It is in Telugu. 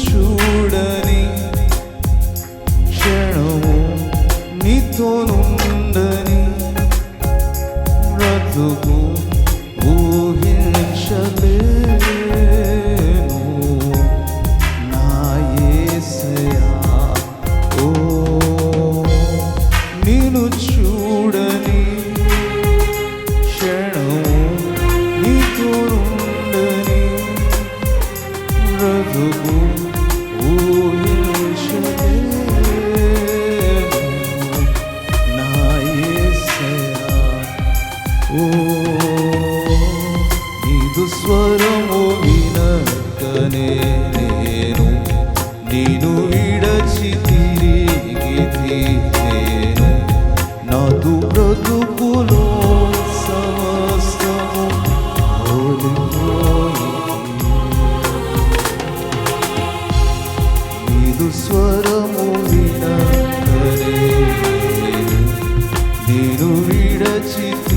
చూడని క్షణము నీతో స్వరము వినకనే నేను. నేను విడచి తిరిగి నేను నాదు బ్రతుకులో స్వరము వినకనే నేను. విడచి